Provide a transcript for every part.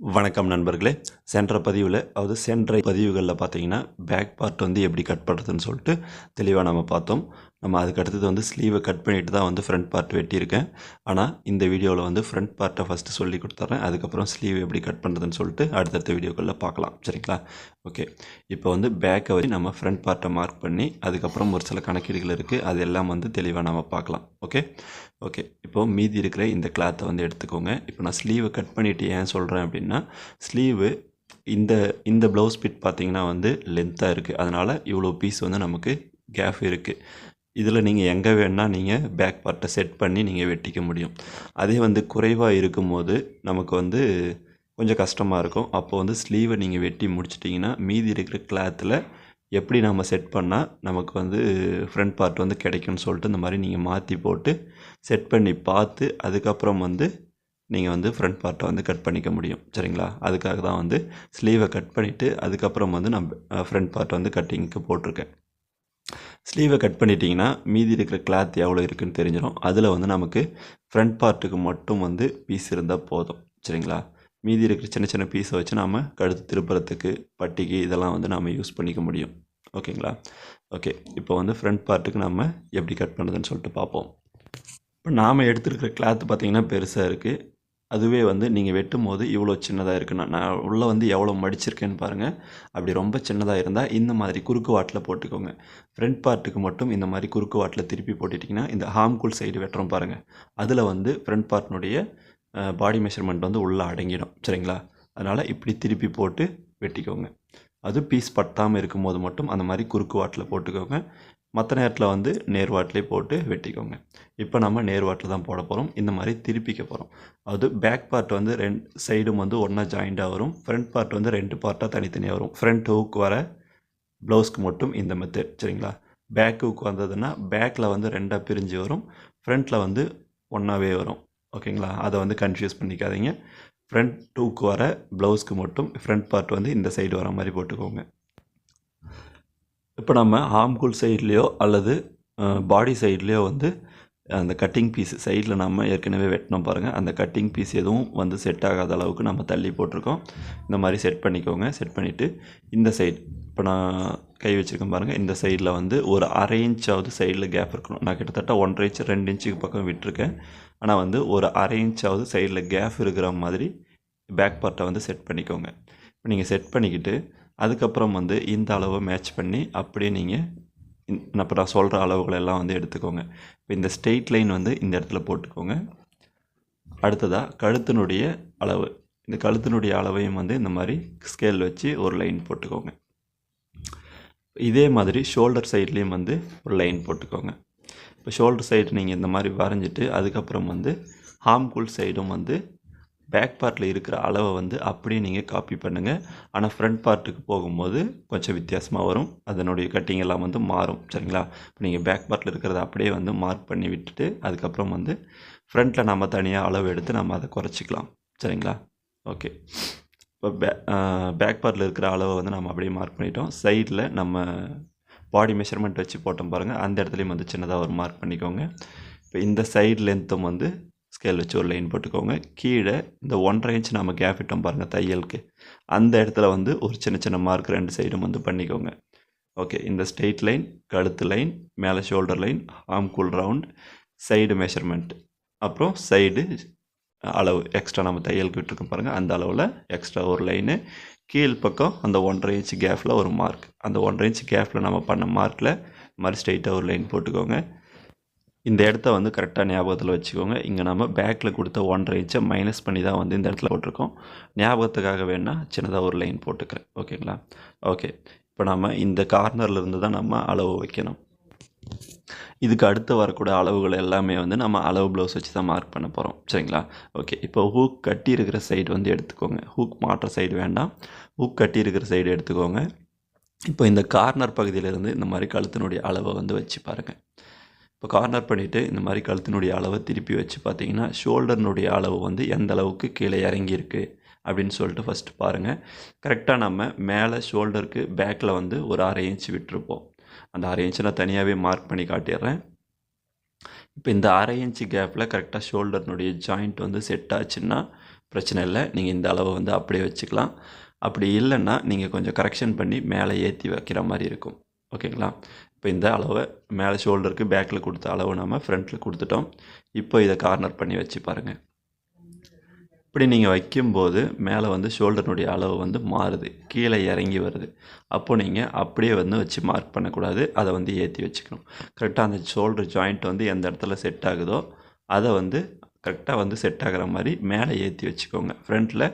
வணக்கம் நண்பர்களே. சென்ற பதிவில் அதாவது சென்ற பதிவுகளில் பார்த்தீங்கன்னா பேக் பார்ட் வந்து எப்படி கட் பண்ணுறதுன்னு சொல்லிட்டு தெளிவாக நம்ம பார்த்தோம். நம்ம அதுக்கு அடுத்தது வந்து ஸ்லீவை கட் பண்ணிட்டு தான் வந்து ஃப்ரண்ட் பார்ட் வெட்டியிருக்கேன். ஆனால் இந்த வீடியோவில் வந்து ஃப்ரண்ட் பார்ட்டை ஃபஸ்ட்டு சொல்லி கொடுத்துட்றேன் அதுக்கப்புறம் ஸ்லீவ் எப்படி கட் பண்ணுறதுன்னு சொல்லிட்டு அடுத்தடுத்த வீடியோக்களில் பார்க்கலாம். சரிங்களா? ஓகே இப்போ வந்து பேக்கை வச்சு நம்ம ஃப்ரண்ட் பார்ட்டை மார்க் பண்ணி அதுக்கப்புறம் ஒரு சில கணக்கீடுகள் இருக்குது அது எல்லாம் வந்து தெளிவாக நம்ம பார்க்கலாம். ஓகே ஓகே இப்போது மீதி இருக்கிற இந்த கிளாத்தை வந்து எடுத்துக்கோங்க. இப்போ நான் ஸ்லீவை கட் பண்ணிவிட்டு ஏன் சொல்கிறேன் அப்படின்னா ஸ்லீவு இந்த இந்த ப்ளவுஸ் பிட் பார்த்திங்கன்னா வந்து லென்த்தாக இருக்குது அதனால் இவ்வளோ பீஸ் வந்து நமக்கு கேப் இருக்குது இதில் நீங்கள் எங்கே வேணால் நீங்கள் பேக் பார்ட்டை செட் பண்ணி நீங்கள் வெட்டிக்க முடியும். அதே வந்து குறைவாக இருக்கும்போது நமக்கு வந்து கொஞ்சம் கஷ்டமாக இருக்கும். அப்போது வந்து ஸ்லீவை நீங்கள் வெட்டி முடிச்சிட்டிங்கன்னா மீதி இருக்கிற கிளாத்தில் எப்படி நம்ம செட் பண்ணால் நமக்கு வந்து ஃப்ரண்ட் பார்ட் வந்து கிடைக்கும்னு சொல்லிட்டு இந்த மாதிரி நீங்கள் மாற்றி போட்டு செட் பண்ணி பார்த்து அதுக்கப்புறம் வந்து நீங்கள் வந்து ஃப்ரண்ட் பார்ட்டை வந்து கட் பண்ணிக்க முடியும். சரிங்களா? அதுக்காக தான் வந்து ஸ்லீவை கட் பண்ணிவிட்டு அதுக்கப்புறம் வந்து நான் ஃப்ரண்ட் பார்ட்டை வந்து கட்டிங்க்கு போட்டிருக்கேன். ஸ்லீவை கட் பண்ணிட்டீங்கன்னா மீதி இருக்கிற கிளாத் எவ்வளோ இருக்குன்னு தெரிஞ்சிடும் அதில் வந்து நமக்கு ஃப்ரண்ட் பார்ட்டுக்கு மட்டும் வந்து பீஸ் இருந்தால் போதும். சரிங்களா? மீதி இருக்கிற சின்ன சின்ன பீஸை வச்சு நாம் கழுத்து திருப்புறத்துக்கு பட்டிக்கு இதெல்லாம் வந்து நாம் யூஸ் பண்ணிக்க முடியும். ஓகேங்களா? ஓகே. இப்போ வந்து ஃப்ரண்ட் பார்ட்டுக்கு நம்ம எப்படி கட் பண்ணுறதுன்னு சொல்லிட்டு பார்ப்போம். இப்போ நாம் எடுத்துருக்கிற கிளாத் பார்த்திங்கன்னா பெருசாக இருக்குது அதுவே வந்து நீங்கள் வெட்டும் போது இவ்வளோ சின்னதாக இருக்குன்னா நான் உள்ளே வந்து எவ்வளோ மடிச்சிருக்கேன்னு பாருங்கள் அப்படி ரொம்ப சின்னதாக இருந்தால் இந்த மாதிரி குறுக்கு வாட்டில் போட்டுக்கோங்க. ஃப்ரண்ட் பார்ட்டுக்கு மட்டும் இந்த மாதிரி குறுக்கு வாட்டில் திருப்பி போட்டுட்டிங்கன்னா இந்த ஹாம்குல் சைடு வெட்டுறோம் பாருங்கள் அதில் வந்து ஃப்ரண்ட் பார்ட்னுடைய பாடி மெஷர்மெண்ட் வந்து உள்ளே அடங்கிடும். சரிங்களா? அதனால் இப்படி திருப்பி போட்டு வெட்டிக்கோங்க. அது பீஸ் பட்டாமல் இருக்கும்போது மட்டும் அந்த மாதிரி குறுக்கு வாட்டில் போட்டுக்கோங்க. மற்ற நேரத்தில் வந்து நேர்வாட்டிலே போட்டு வெட்டிக்கோங்க. இப்போ நம்ம நேர்வாட்டில் தான் போட போகிறோம் இந்த மாதிரி திருப்பிக்க போகிறோம் அது பேக் பார்ட் வந்து ரெண்டு சைடும் வந்து ஒன்றா ஜாயிண்டாக வரும். ஃப்ரண்ட் பார்ட் வந்து ரெண்டு பார்ட்டாக தனித்தனியாக வரும். ஃப்ரண்ட் ஹூக் வர ப்ளவுஸ்க்கு மட்டும் இந்த மெத்தட் சரிங்களா? பேக் ஹூக் வந்ததுன்னா பேக்கில் வந்து ரெண்டாக பிரிஞ்சு வரும். ஃப்ரண்ட்டில் வந்து ஒன்றாவே வரும். ஓகேங்களா? அதை வந்து கன்ஃபியூஸ் பண்ணிக்காதீங்க. ஃப்ரண்ட் டூக்கு வர ப்ளவுஸ்க்கு மட்டும் ஃப்ரண்ட் பார்ட் வந்து இந்த சைடு வர மாதிரி போட்டுக்கோங்க. இப்போ நம்ம ஆம்குல் சைட்லேயோ அல்லது பாடி சைட்லேயோ வந்து அந்த கட்டிங் பீஸ் சைடில் நம்ம ஏற்கனவே வெட்டினோம் பாருங்கள் அந்த கட்டிங் பீஸ் எதுவும் வந்து செட் ஆகாத அளவுக்கு நம்ம தள்ளி போட்டிருக்கோம். இந்த மாதிரி செட் பண்ணிக்கோங்க. செட் பண்ணிவிட்டு இந்த சைடு இப்போ நான் கை வச்சுருக்கேன் பாருங்கள் இந்த சைடில் வந்து ஒரு அரை இன்ச்சாவது சைடில் கேப் இருக்கணும். நான் கிட்டத்தட்ட ஒன்றரை இன்ச் ரெண்டு இன்ச்சுக்கு பக்கம் விட்டுருக்கேன். ஆனால் வந்து ஒரு அரை இன்ச்சாவது சைடில் கேப் இருக்கிற மாதிரி பேக் பார்ட்டை வந்து செட் பண்ணிக்கோங்க. இப்போ நீங்கள் செட் பண்ணிக்கிட்டு அதுக்கப்புறம் வந்து இந்த அளவை மேட்ச் பண்ணி அப்படியே நீங்கள் இப்போ நான் சொல்கிற அளவுகளெல்லாம் வந்து எடுத்துக்கோங்க. இப்போ இந்த ஸ்ட்ரெயிட் லைன் வந்து இந்த இடத்துல போட்டுக்கோங்க. அடுத்ததாக கழுத்தினுடைய அளவு. இந்த கழுத்தினுடைய அளவையும் வந்து இந்த மாதிரி ஸ்கேல் வச்சு ஒரு லைன் போட்டுக்கோங்க. இதே மாதிரி ஷோல்டர் சைட்லேயும் வந்து ஒரு லைன் போட்டுக்கோங்க. இப்போ ஷோல்டர் சைடு நீங்கள் இந்த மாதிரி வரைஞ்சிட்டு அதுக்கப்புறம் வந்து ஹார்ம்குல் சைடும் வந்து பேக் பார்ட்டில் இருக்கிற அளவை வந்து அப்படியே நீங்கள் காப்பி பண்ணுங்கள் ஆனால் ஃப்ரண்ட் பார்ட்டுக்கு போகும்போது கொஞ்சம் வித்தியாசமாக வரும். அதனுடைய கட்டிங் எல்லாம் வந்து மாறும். சரிங்களா? இப்போ நீங்கள் பேக் பார்ட்டில் இருக்கிறத அப்படியே வந்து மார்க் பண்ணி விட்டுட்டு அதுக்கப்புறம் வந்து ஃப்ரண்ட்டில் நம்ம தனியாக அளவு எடுத்து நம்ம அதை குறைச்சிக்கலாம். சரிங்களா? ஓகே இப்போ பே பேக் பார்ட்டில் இருக்கிற அளவை வந்து நம்ம அப்படியே மார்க் பண்ணிட்டோம். சைடில் நம்ம பாடி மெஷர்மெண்ட் வச்சு போட்டோம் பாருங்கள் அந்த இடத்துலையும் வந்து சின்னதாக ஒரு மார்க் பண்ணிக்கோங்க. இப்போ இந்த சைடு லென்த்தும் வந்து ஸ்கேல் வச்சு ஒரு லைன் போட்டுக்கோங்க. கீழே இந்த ஒன்றரை இன்ச் நம்ம கேப் விட்டோம் பாருங்கள் தையலுக்கு. அந்த இடத்துல வந்து ஒரு சின்ன சின்ன மார்க் ரெண்டு சைடும் வந்து பண்ணிக்கோங்க. ஓகே இந்த ஸ்ட்ரெயிட் லைன் கழுத்து லைன் மேலே shoulder line arm hole round side measurement அப்புறம் சைடு அளவு எக்ஸ்ட்ரா நம்ம தையலுக்கு விட்டுருக்கோம் பாருங்கள் அந்த அளவில் எக்ஸ்ட்ரா ஒரு லைனு கீழ் பக்கம் அந்த ஒன்றரை இன்ச் கேப்பில் ஒரு மார்க் அந்த ஒன்றரை இன்ச் கேப்பில் நம்ம பண்ண மார்க்கில் மாதிரி ஸ்ட்ரெயிட்டாக ஒரு லைன் போட்டுக்கோங்க. இந்த இடத்த வந்து கரெக்டாக ஞாபகத்தில் வச்சுக்கோங்க. இங்கே நம்ம பேக்கில் கொடுத்த ஒன்றரை இன்ச்சை மைனஸ் பண்ணி தான் வந்து இந்த இடத்துல போட்டிருக்கோம். ஞாபகத்துக்காக வேணால் சின்னதாக ஒரு லைன் போட்டுக்கிறேன். ஓகேங்களா ஓகே இப்போ நம்ம இந்த கார்னர்லேருந்து தான் நம்ம அளவு வைக்கணும். இதுக்கு அடுத்து வரக்கூடிய அளவுகள் எல்லாமே வந்து நம்ம அளவு ப்ளவுஸ் வச்சு தான் மார்க் பண்ண போகிறோம் சரிங்களா? ஓகே இப்போ ஹூக் கட்டி இருக்கிற சைடு வந்து எடுத்துக்கோங்க. ஹூக் மாற்ற சைடு வேண்டாம். ஹூக் கட்டி இருக்கிற சைடு எடுத்துக்கோங்க. இப்போ இந்த கார்னர் பகுதியிலேருந்து இந்த மாதிரி கழுத்தினுடைய அளவை வந்து வச்சு பாருங்கள் இப்போ கார்னர் பண்ணிவிட்டு இந்த மாதிரி கழுத்தினுடைய அளவை திருப்பி வச்சு பார்த்தீங்கன்னா ஷோல்டர்னுடைய அளவு வந்து எந்த அளவுக்கு கீழே இறங்கியிருக்கு அப்படின்னு சொல்லிட்டு ஃபஸ்ட்டு பாருங்கள் கரெக்டாக நம்ம மேலே ஷோல்டருக்கு பேக்கில் வந்து ஒரு அரை இன்ச் விட்டுருப்போம். அந்த அரை இன்ச்சை நான் தனியாகவே மார்க் பண்ணி காட்டிடுறேன். இப்போ இந்த அரை இன்ச்சு கேப்பில் கரெக்டாக ஷோல்டர்னுடைய ஜாயிண்ட் வந்து செட் ஆச்சுன்னா பிரச்சனை இல்லை. நீங்கள் இந்த அளவை வந்து அப்படியே வச்சுக்கலாம். அப்படி இல்லைன்னா நீங்கள் கொஞ்சம் கரெக்ஷன் பண்ணி மேலே ஏற்றி வைக்கிற மாதிரி இருக்கும். ஓகேங்களா இப்போ இந்த அளவை மேலே ஷோல்டருக்கு பேக்கில் கொடுத்த அளவு நம்ம ஃப்ரண்ட்டில் கொடுத்துட்டோம். இப்போ இதை கார்னர் பண்ணி வச்சு பாருங்கள் இப்படி நீங்கள் வைக்கும்போது மேலே வந்து ஷோல்டர்னுடைய அளவு வந்து மாறுது. கீழே இறங்கி வருது. அப்போது நீங்கள் அப்படியே வந்து வச்சு மார்க் பண்ணக்கூடாது. அதை வந்து ஏற்றி வச்சுக்கணும். கரெக்டாக அந்த ஷோல்டர் ஜாயிண்ட் வந்து எந்த இடத்துல செட் ஆகுதோ அதை வந்து கரெக்டாக வந்து செட் ஆகிற மாதிரி மேலே ஏற்றி வச்சுக்கோங்க. ஃப்ரண்ட்டில்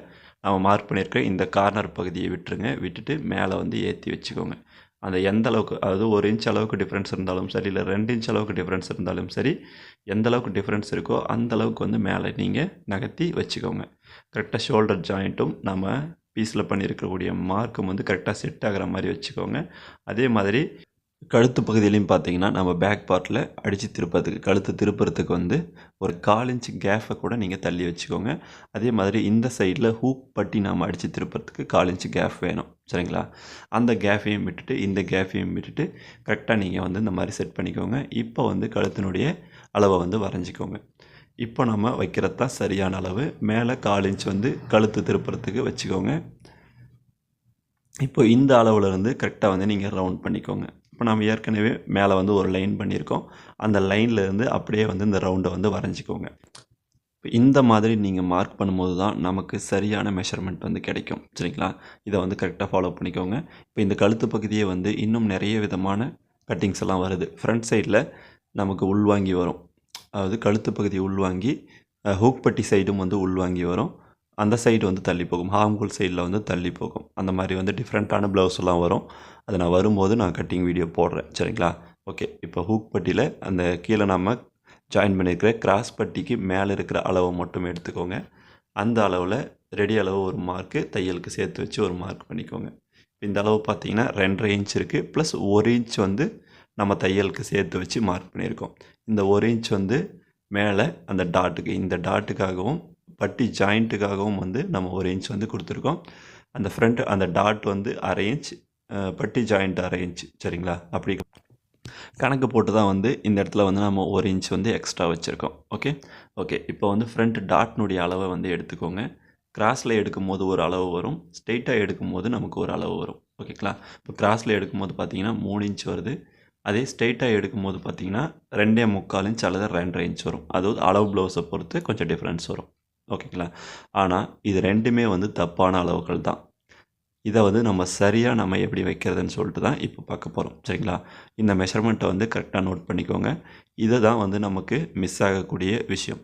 நம்ம மார்க் பண்ணியிருக்க இந்த கார்னர் பகுதியை விட்டுருங்க. விட்டுட்டு மேலே வந்து ஏற்றி வச்சுக்கோங்க. அந்த எந்த அளவுக்கு அதாவது ஒரு இன்ச் அளவுக்கு டிஃப்ரென்ஸ் இருந்தாலும் சரி இல்லை ரெண்டு இன்ச் அளவுக்கு டிஃப்ரென்ஸ் இருந்தாலும் சரி எந்த அளவுக்கு டிஃப்ரென்ஸ் இருக்கோ அந்த அளவுக்கு வந்து மேலே நீங்கள் நகர்த்தி வச்சுக்கோங்க. கரெக்டாக ஷோல்டர் ஜாயிண்ட்டும் நம்ம பீஸில் பண்ணியிருக்கக்கூடிய மார்க்கும் வந்து கரெக்டாக செட் ஆகிற மாதிரி வச்சுக்கோங்க. அதே மாதிரி கழுத்து பகுதியிலையும் பார்த்தீங்கன்னா நம்ம பேக் பார்ட்டில் அடித்து திருப்பறதுக்கு கழுத்து திருப்புறதுக்கு வந்து ஒரு கால் இன்ச் கேஃபை கூட நீங்கள் தள்ளி வச்சுக்கோங்க. அதே மாதிரி இந்த சைடில் ஹூக் பட்டி நாம் அடித்து திருப்புறதுக்கு கால் இன்ச் கேஃப் வேணும். சரிங்களா? அந்த கேஃபையும் விட்டுட்டு இந்த கேஃபையும் விட்டுட்டு கரெக்டாக நீங்கள் வந்து இந்த மாதிரி செட் பண்ணிக்கோங்க. இப்போ வந்து கழுத்தினுடைய அளவை வந்து வரைஞ்சிக்கோங்க. இப்போ நம்ம வைக்கிறது தான் சரியான அளவு. மேலே கால் இன்ச் வந்து கழுத்து திருப்புறத்துக்கு வச்சுக்கோங்க. இப்போ இந்த அளவுலேருந்து கரெக்டாக வந்து நீங்கள் ரவுண்ட் பண்ணிக்கோங்க. இப்போ நம்ம ஏற்கனவே மேலே வந்து ஒரு லைன் பண்ணியிருக்கோம். அந்த லைன்லேருந்து அப்படியே வந்து இந்த ரவுண்டை வந்து வரைஞ்சிக்கோங்க. இப்போ இந்த மாதிரி நீங்கள் மார்க் பண்ணும்போது தான் நமக்கு சரியான மெஷர்மெண்ட் வந்து கிடைக்கும். சரிங்களா? இதை வந்து கரெக்டாக ஃபாலோ பண்ணிக்கோங்க. இப்போ இந்த கழுத்து பகுதியே வந்து இன்னும் நிறைய விதமான கட்டிங்ஸ் எல்லாம் வருது. ஃப்ரண்ட் சைடில் நமக்கு உள்வாங்கி வரும். அதாவது கழுத்து பகுதி உள்வாங்கி ஹூக்பட்டி சைடும் வந்து உள்வாங்கி வரும். அந்த சைடு வந்து தள்ளி போகும். ஹாம்கோல் சைடில் வந்து தள்ளி போகும். அந்த மாதிரி வந்து டிஃப்ரெண்ட்டான ப்ளவுஸ் எல்லாம் வரும். அதை நான் வரும்போது நான் கட்டிங் வீடியோ போடுறேன். சரிங்களா? ஓகே இப்போ ஹூக் பட்டியில் அந்த கீழே நம்ம ஜாயின் பண்ணியிருக்கிற கிராஸ் பட்டிக்கு மேலே இருக்கிற அளவை மட்டும் எடுத்துக்கோங்க. அந்த அளவில் ரெடி அளவு ஒரு மார்க்கு தையலுக்கு சேர்த்து வச்சு ஒரு மார்க் பண்ணிக்கோங்க. இந்த அளவு பார்த்தீங்கன்னா ரெண்டரை இன்ச் இருக்குது ப்ளஸ் ஒரு இன்ச் வந்து நம்ம தையலுக்கு சேர்த்து வச்சு மார்க் பண்ணியிருக்கோம். இந்த ஒரு இன்ச் வந்து மேலே அந்த டாட்டுக்கு இந்த டாட்டுக்காகவும் பட்டி ஜாயிண்ட்டுக்காகவும் வந்து நம்ம ஒரு இன்ச் வந்து கொடுத்துருக்கோம். அந்த ஃப்ரண்ட் அந்த டாட் வந்து அரை இன்ச் பட்டி ஜாயிண்ட் அரை இன்ச் சரிங்களா? அப்படி கணக்கு போட்டு தான் வந்து இந்த இடத்துல வந்து நம்ம ஒரு இன்ச் வந்து எக்ஸ்ட்ரா வச்சுருக்கோம். ஓகே ஓகே இப்போ வந்து ஃப்ரண்ட் டாட்னுடைய அளவை வந்து எடுத்துக்கோங்க. கிராஸில் எடுக்கும்போது ஒரு அளவு வரும். ஸ்ட்ரெயிட்டாக எடுக்கும்போது நமக்கு ஒரு அளவு வரும். ஓகேங்களா இப்போ கிராஸில் எடுக்கும்போது பார்த்தீங்கன்னா மூணு இன்ச் வருது. அதே ஸ்ட்ரெயிட்டாக எடுக்கும்போது பார்த்தீங்கன்னா ரெண்டே முக்கால் இன்ச் அல்லது ரெண்டரை இன்ச் வரும். அதாவது அளவு ப்ளவுஸை பொறுத்து கொஞ்சம் டிஃப்ரென்ஸ் வரும். ஓகேங்களா? ஆனால் இது ரெண்டுமே வந்து தப்பான அளவுகள் தான். இதை வந்து நம்ம சரியாக நம்ம எப்படி வைக்கிறதுன்னு சொல்லிட்டு தான் இப்போ பார்க்க போகிறோம் சரிங்களா? இந்த மெஷர்மெண்ட்டை வந்து கரெக்டாக நோட் பண்ணிக்கோங்க. இதை தான் வந்து நமக்கு மிஸ் ஆகக்கூடிய விஷயம்.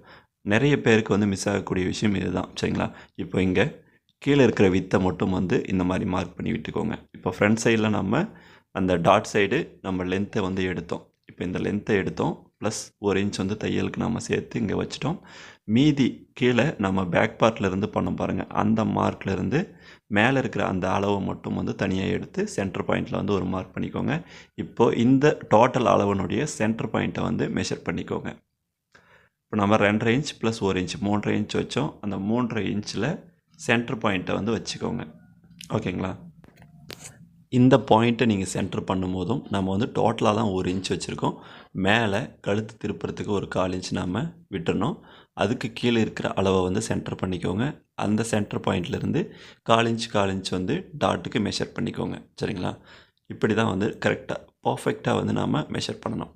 நிறைய பேருக்கு வந்து மிஸ் ஆகக்கூடிய விஷயம் இதுதான் சரிங்களா? இப்போ இங்கே கீழே இருக்கிற வித்தை மட்டும் வந்து இந்த மாதிரி மார்க் பண்ணி விட்டுக்கோங்க. இப்போ ஃப்ரண்ட் சைடில் நம்ம அந்த டாட் சைடு நம்ம லென்த்தை வந்து எடுத்தோம். இப்போ இந்த லென்த்தை எடுத்தோம். ப்ளஸ் ஒரு இன்ச் வந்து தையலுக்கு நம்ம சேர்த்து இங்கே வச்சிட்டோம். மீதி கீழே நம்ம பேக் பார்ட்டில் இருந்து பண்ணோம் பாருங்கள் அந்த மார்க்ல இருந்து மேலே இருக்கிற அந்த அளவை மட்டும் வந்து தனியாக எடுத்து சென்டர் பாயிண்டில் வந்து ஒரு மார்க் பண்ணிக்கோங்க. இப்போது இந்த டோட்டல் அளவனுடைய சென்டர் பாயிண்ட்டை வந்து மெஷர் பண்ணிக்கோங்க. இப்போ நம்ம ரெண்டரை இன்ச் ப்ளஸ் ஒரு இன்ச் மூன்றரை இன்ச் வச்சோம். அந்த மூன்றரை இன்ச்சில் சென்டர் பாயிண்ட்டை வந்து வச்சுக்கோங்க. ஓகேங்களா இந்த பாயிண்ட்டை நீங்கள் சென்டர் பண்ணும்போதும் நம்ம வந்து டோட்டலாக தான் ஒரு இன்ச் வச்சுருக்கோம். மேலே கழுத்து திருப்புறத்துக்கு ஒரு கால் இன்ச் நாம் விட்டுறணும். அதுக்கு கீழே இருக்கிற அளவை வந்து சென்டர் பண்ணிக்கோங்க. அந்த சென்டர் பாயிண்ட்லேருந்து கால் இன்ச் கால் இன்ச் வந்து டாட்டுக்கு மெஷர் பண்ணிக்கோங்க. சரிங்களா? இப்படி தான் வந்து கரெக்டாக பர்ஃபெக்டாக வந்து நாம் மெஷர் பண்ணணும்.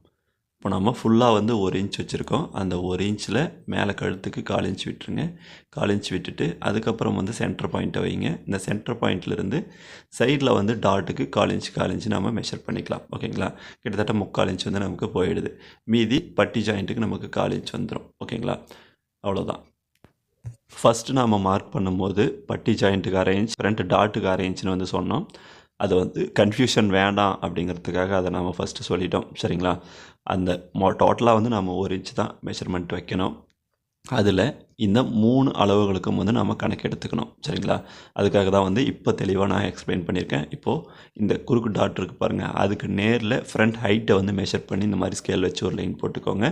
இப்போ நம்ம ஃபுல்லாக வந்து ஒரு இன்ச் வச்சுருக்கோம். அந்த ஒரு இன்ச்சில் மேலே கழுத்துக்கு கால் இன்ச் விட்டுருங்க. கால் இன்ச் விட்டுட்டு அதுக்கப்புறம் வந்து சென்டர் பாயிண்ட்டை வைங்க. இந்த சென்டர் பாயிண்ட்லேருந்து சைடில் வந்து டாட்டுக்கு கால் இன்ச் கால் இன்ச்சு நம்ம மெஷர் பண்ணிக்கலாம். ஓகேங்களா? கிட்டத்தட்ட முக்கால் இன்ச் வந்து நமக்கு போயிடுது. மீதி பட்டி ஜாயிண்ட்டுக்கு நமக்கு கால் இன்ச் வந்துடும் ஓகேங்களா? அவ்வளோதான் ஃபஸ்ட்டு நாம் மார்க் பண்ணும்போது பட்டி ஜாயிண்ட்டுக்கு அரேஞ்ச் ஃப்ரண்ட் டாட்டுக்கு அரேஞ்ச்னு வந்து சொன்னோம். அது வந்து கன்ஃபியூஷன் வேண்டாம் அப்படிங்கிறதுக்காக அதை நாம் ஃபஸ்ட்டு சொல்லிட்டோம். சரிங்களா? அந்த மொ டோட்டலாக வந்து நம்ம ஒரு இன்ச் தான் மெஷர்மெண்ட் வைக்கணும். அதில் இந்த மூணு அளவுகளுக்கும் வந்து நம்ம கணக்கெடுத்துக்கணும் சரிங்களா? அதுக்காக தான் வந்து இப்போ தெளிவாக நான் எக்ஸ்பிளைன் பண்ணியிருக்கேன். இப்போது இந்த குறுக்கு டாட் இருக்குது பாருங்கள் அதுக்கு நேரில் ஃப்ரண்ட் ஹைட்டை வந்து மெஷர் பண்ணி இந்த மாதிரி ஸ்கேல் வச்சு ஒரு லைன் போட்டுக்கோங்க.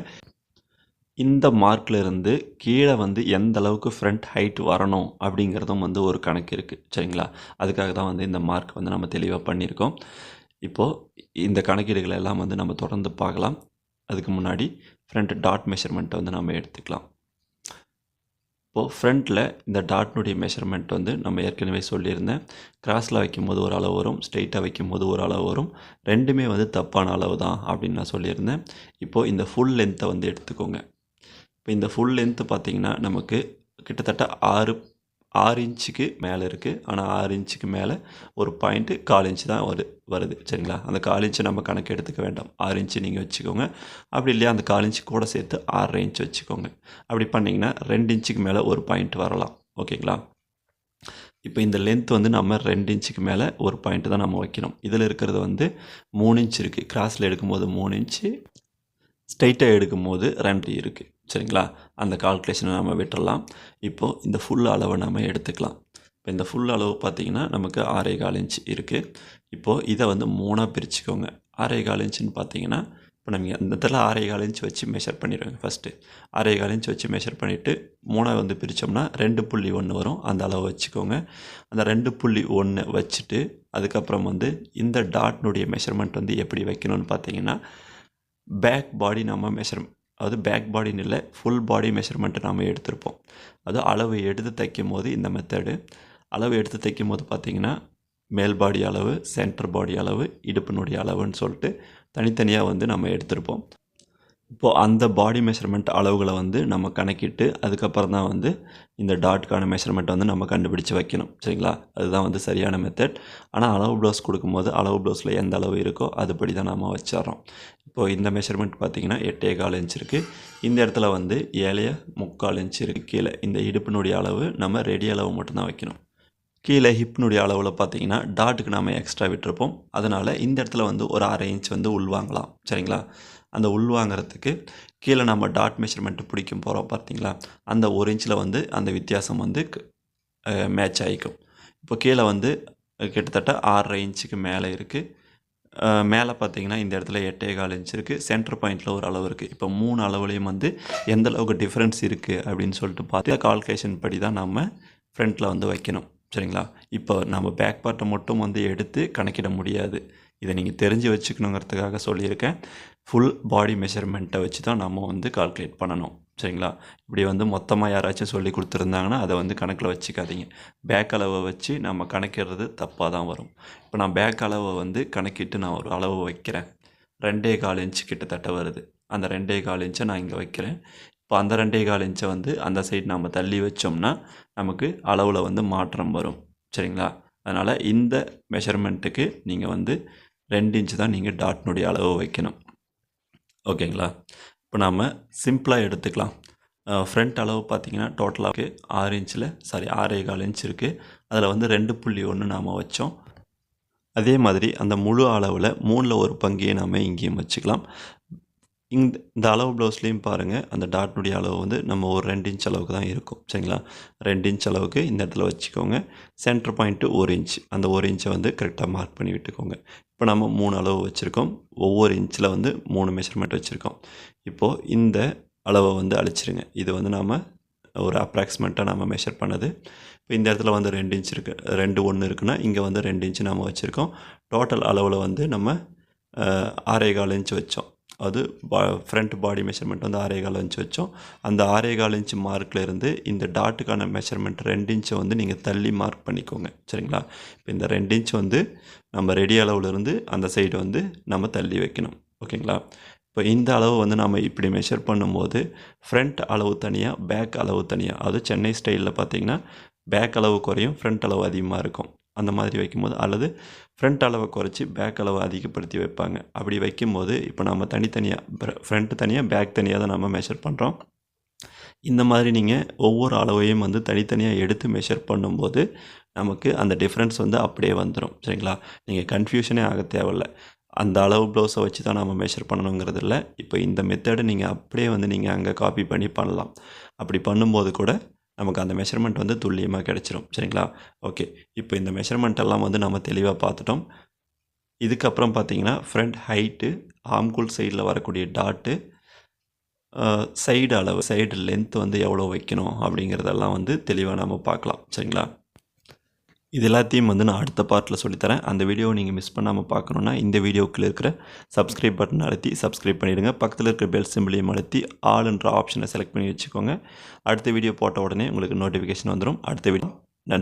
இந்த மார்க்லேருந்து கீழே வந்து எந்த அளவுக்கு ஃப்ரண்ட் ஹைட் வரணும் அப்படிங்கிறதும் வந்து ஒரு கணக்கு இருக்குது சரிங்களா? அதுக்காக தான் வந்து இந்த மார்க் வந்து நம்ம தெளிவாக பண்ணியிருக்கோம். இப்போது இந்த கணக்கீடுகளை எல்லாம் வந்து நம்ம தொடர்ந்து பார்க்கலாம். அதுக்கு முன்னாடி ஃப்ரண்ட் டாட் மெஷர்மெண்ட்டை வந்து நம்ம எடுத்துக்கலாம். இப்போது ஃப்ரண்ட்டில் இந்த டாட்னுடைய மெஷர்மெண்ட் வந்து நம்ம ஏற்கனவே சொல்லியிருந்தேன். கிராஸில் வைக்கும்போது ஒரு அளவு வரும் ஸ்ட்ரெயிட்டாக வைக்கும்போது ஒரு அளவு வரும். ரெண்டுமே வந்து தப்பான அளவு தான் அப்படின்னு நான் சொல்லியிருந்தேன். இப்போது இந்த ஃபுல் லென்த்தை வந்து எடுத்துக்கோங்க. இப்போ இந்த ஃபுல் லென்த்து பார்த்தீங்கன்னா நமக்கு கிட்டத்தட்ட ஆறு ஆறு இன்ச்சுக்கு மேலே இருக்குது ஆனால் ஆறு இன்ச்சுக்கு மேலே ஒரு பாயிண்ட்டு கால் இன்ச்சு தான் வரு வருது. சரிங்களா? அந்த கால் இன்ச்சு நம்ம கணக்கு எடுத்துக்க வேண்டாம். ஆறு இன்ச்சு நீங்கள் வச்சுக்கோங்க. அப்படி இல்லையா அந்த கால் இன்ச்சு கூட சேர்த்து ஆறரை இன்ச் வச்சுக்கோங்க. அப்படி பண்ணிங்கன்னா ரெண்டு இன்ச்சுக்கு மேலே ஒரு பாயிண்ட் வரலாம். ஓகேங்களா? இப்போ இந்த லென்த் வந்து நம்ம ரெண்டு இன்ச்சுக்கு மேலே ஒரு பாயிண்ட் தான் நம்ம வைக்கணும். இதில் இருக்கிறது வந்து மூணு இன்ச் இருக்குது கிராஸில் எடுக்கும்போது மூணு இன்ச்சு ஸ்ட்ரைட்டாக எடுக்கும்போது ரெண்டு இருக்குது சரிங்களா? அந்த கால்குலேஷனை நம்ம விட்டுடலாம் இப்போது இந்த ஃபுல் அளவை நம்ம எடுத்துக்கலாம். இப்போ இந்த ஃபுல் அளவு பார்த்திங்கன்னா நமக்கு ஆறே கால் இன்ச் இருக்குது இப்போது இதை வந்து மூணாக பிரிச்சுக்கோங்க. ஆறே கால் இன்ச்சுன்னு பார்த்தீங்கன்னா இப்போ நம்ம இந்த இடத்துல ஆறே கால் இன்ச் வச்சு மெஷர் பண்ணிடுவோங்க ஃபஸ்ட்டு ஆறே கால் இன்ச் வச்சு மெஷர் பண்ணிவிட்டு மூணாக வந்து பிரித்தோம்னா ரெண்டு புள்ளி ஒன்று வரும். அந்த அளவு வச்சுக்கோங்க. அந்த ரெண்டு புள்ளி ஒன்று வச்சுட்டு அதுக்கப்புறம் வந்து இந்த டாட்னுடைய மெஷர்மெண்ட் வந்து எப்படி வைக்கணும்னு பார்த்தீங்கன்னா பேக் பாடி நம்ம மெஷர் அதாவது பேக் பாடின்னு இல்லை ஃபுல் பாடி மெஷர்மெண்ட்டை நாம் எடுத்திருப்போம். அது அளவு எடுத்து தைக்கும் போது இந்த மெத்தடு அளவு எடுத்து தைக்கும் போது பார்த்திங்கன்னா மேல் பாடி அளவு சென்டர் பாடி அளவு இடுப்பினுடைய அளவுன்னு சொல்லிட்டு தனித்தனியாக வந்து நம்ம எடுத்திருப்போம். இப்போது அந்த பாடி மெஷர்மெண்ட் அளவுகளை வந்து நம்ம கணக்கிட்டு அதுக்கப்புறம் தான் வந்து இந்த டாட்கான மெஷர்மெண்ட் வந்து நம்ம கண்டுபிடிச்சு வைக்கணும். சரிங்களா? அதுதான் வந்து சரியான மெத்தட் ஆனால் அளவு ப்ளவுஸ் கொடுக்கும்போது அளவு ப்ளவுஸில் எந்த அளவு இருக்கோ அதுபடி தான் நம்ம வச்சிடறோம். இப்போது இந்த மெஷர்மெண்ட் பார்த்திங்கன்னா எட்டே கால் இன்ச் இருக்குது இந்த இடத்துல வந்து ஏழைய முக்கால் இன்ச் இருக்குது கீழே. இந்த இடுப்பினுடைய அளவு நம்ம ரெடி அளவு மட்டும்தான் வைக்கணும். கீழே ஹிப்னுடைய அளவில் பார்த்தீங்கன்னா டாட்டுக்கு நாம் எக்ஸ்ட்ரா விட்டுருப்போம். அதனால் இந்த இடத்துல வந்து ஒரு அரை இன்ச் வந்து உள்வாங்கலாம். சரிங்களா? அந்த உள்வாங்கிறதுக்கு கீழே நம்ம டாட் மெஷர்மெண்ட்டு பிடிக்கும் போகிறோம் பார்த்தீங்களா? அந்த ஒரு இன்ச்சில் வந்து அந்த வித்தியாசம் வந்து மேட்ச் ஆகிக்கும் இப்போ கீழே வந்து கிட்டத்தட்ட ஆறரை இன்ச்சுக்கு மேலே இருக்குது மேலே பார்த்தீங்கன்னா இந்த இடத்துல எட்டே கால் இன்ச் இருக்குது சென்டர் பாயிண்ட்டில் ஒரு அளவு இருக்குது இப்போ மூணு அளவுலேயும் வந்து எந்த அளவுக்கு டிஃப்ரென்ஸ் இருக்குது அப்படின்னு சொல்லிட்டு பார்த்து கால்குலேஷன் படி தான் நம்ம ஃப்ரண்ட்டில் வந்து வைக்கணும். சரிங்களா? இப்போ நம்ம பேக் பார்ட்டை மட்டும் வந்து எடுத்து கணக்கிட முடியாது. இதை நீங்கள் தெரிஞ்சு வச்சுக்கணுங்கிறதுக்காக சொல்லியிருக்கேன். ஃபுல் பாடி மெஷர்மெண்ட்டை வச்சு தான் நம்ம வந்து கால்குலேட் பண்ணணும். சரிங்களா? இப்படி வந்து மொத்தமாக யாராச்சும் சொல்லி கொடுத்துருந்தாங்கன்னா அதை வந்து கணக்கில் வச்சுக்காதீங்க. பேக் அளவை வச்சு நம்ம கணக்கிடுறது தப்பாக தான் வரும். இப்போ நான் பேக் அளவை வந்து கணக்கிட்டு நான் ஒரு அளவு வைக்கிறேன். ரெண்டே கால் இன்ச்சு கிட்டத்தட்ட வருது. அந்த ரெண்டே கால் இன்ச்சை நான் இங்கே வைக்கிறேன். இப்போ அந்த ரெண்டே கால் இன்ச்சை வந்து அந்த சைடு நம்ம தள்ளி வச்சோம்னா நமக்கு அளவில் வந்து மாற்றம் வரும். சரிங்களா? அதனால் இந்த மெஷர்மெண்ட்டுக்கு நீங்கள் வந்து ரெண்டு இன்ச்சு தான் நீங்கள் டாட்னுடைய அளவு வைக்கணும். ஓகேங்களா? இப்போ நாம் சிம்பிளாக எடுத்துக்கலாம். ஃப்ரண்ட் அளவு பார்த்தீங்கன்னா டோட்டலாக ஆறு இன்ச்சில் சாரி ஆறே கால் இன்ச் இருக்குது அதில் வந்து ரெண்டு புள்ளி ஒன்று நாம் வச்சோம். அதே மாதிரி அந்த முழு அளவில் மூணில் ஒரு பங்கையை நாம் இங்கேயும் வச்சுக்கலாம். இந்த இந்த அளவு ப்ளவுஸ்லேயும் பாருங்கள் அந்த டாட்னுடைய அளவு வந்து நம்ம ஒரு ரெண்டு இன்ச் அளவுக்கு தான் இருக்கும். சரிங்களா? ரெண்டு இன்ச் அளவுக்கு இந்த இடத்துல வச்சுக்கோங்க. சென்டர் பாயிண்ட்டு ஒரு இன்ச் அந்த ஒரு இன்ச்சை வந்து கரெக்டாக மார்க் பண்ணி விட்டுக்கோங்க. இப்போ நம்ம மூணு அளவு வச்சுருக்கோம். ஒவ்வொரு இன்ச்சில் வந்து மூணு மெஷர்மெண்ட் வச்சுருக்கோம். இப்போது இந்த அளவை வந்து அழிச்சிருங்க. இது வந்து நாம் ஒரு அப்ராக்சிமேட்டாக நம்ம மெஷர் பண்ணது. இப்போ இந்த இடத்துல வந்து ரெண்டு இன்ச் இருக்குது ரெண்டு ஒன்று இருக்குன்னா இங்கே வந்து ரெண்டு இன்ச்சு நம்ம வச்சுருக்கோம். டோட்டல் அளவில் வந்து நம்ம ஆறே கால் இன்ச் வச்சோம். அது பா ஃப்ரண்ட் பாடி மெஷர்மெண்ட் வந்து ஆறே கால் இன்ச் வச்சோம். அந்த ஆறே கால் இன்ச் மார்க்கில் இருந்து இந்த டாட்டுக்கான மெஷர்மெண்ட் ரெண்டு இன்ச்சை வந்து நீங்கள் தள்ளி மார்க் பண்ணிக்கோங்க. சரிங்களா? இப்போ இந்த ரெண்டு இன்ச் வந்து நம்ம ரெடி அளவுலேருந்து அந்த சைடு வந்து நம்ம தள்ளி வைக்கணும். ஓகேங்களா? இப்போ இந்த அளவு வந்து நம்ம இப்படி மெஷர் பண்ணும்போது ஃப்ரண்ட் அளவு தனியாக பேக் அளவு தனியாக அது சென்னை ஸ்டைலில் பார்த்தீங்கன்னா பேக் அளவு குறையும் ஃப்ரண்ட் அளவு அதிகமாக இருக்கும். அந்த மாதிரி வைக்கும்போது அல்லது ஃப்ரண்ட் அளவை குறைச்சி பேக் அளவை அதிகப்படுத்தி வைப்பாங்க. அப்படி வைக்கும்போது இப்போ நம்ம தனித்தனியாக ஃப்ரண்ட்டு தனியாக பேக் தனியாக தான் நம்ம மெஷர் பண்ணுறோம் இந்த மாதிரி நீங்கள் ஒவ்வொரு அளவையும் வந்து தனித்தனியாக எடுத்து மெஷர் பண்ணும்போது நமக்கு அந்த டிஃப்ரென்ஸ் வந்து அப்படியே வந்துடும் சரிங்களா? நீங்கள் கன்ஃபியூஷனே ஆக தேவையில்ல. அந்த அளவு ப்ளவுஸை வச்சு தான் நம்ம மெஷர் பண்ணணுங்கிறது இல்லை. இப்போ இந்த மெத்தடை நீங்கள் அப்படியே வந்து நீங்கள் அங்கே காப்பி பண்ணி பண்ணலாம். அப்படி பண்ணும்போது கூட நமக்கு அந்த மெஷர்மெண்ட் வந்து துல்லியமாக கிடச்சிரும். சரிங்களா? ஓகே இப்போ இந்த மெஷர்மெண்ட் எல்லாம் வந்து நம்ம தெளிவாக பார்த்துட்டோம். இதுக்கப்புறம் பார்த்தீங்கன்னா ஃப்ரண்ட் ஹைட்டு ஆம்கூல் சைடில் வரக்கூடிய டாட்டு சைடு அளவு சைடு லென்த் வந்து எவ்வளோ வைக்கணும் அப்படிங்கிறதெல்லாம் வந்து தெளிவாக நம்ம பார்க்கலாம். சரிங்களா? இது எல்லாத்தையும் வந்து நான் அடுத்த பார்ட்டில் சொல்லித்தரேன். அந்த வீடியோவை நீங்கள் மிஸ் பண்ணாமல் பார்க்கணுன்னா இந்த வீடியோக்குள்ள இருக்கிற சப்ஸ்கிரைப் பட்டன் அழுத்தி சப்ஸ்கிரைப் பண்ணிடுங்க. பக்கத்தில் இருக்கிற பெல் சிம்பிளையும் அழுத்தி ஆளுன்ற ஆப்ஷனை செலக்ட் பண்ணி வச்சுக்கோங்க. அடுத்த வீடியோ போட்ட உடனே உங்களுக்கு நோட்டிஃபிகேஷன் வந்துடும் அடுத்த வீடியோ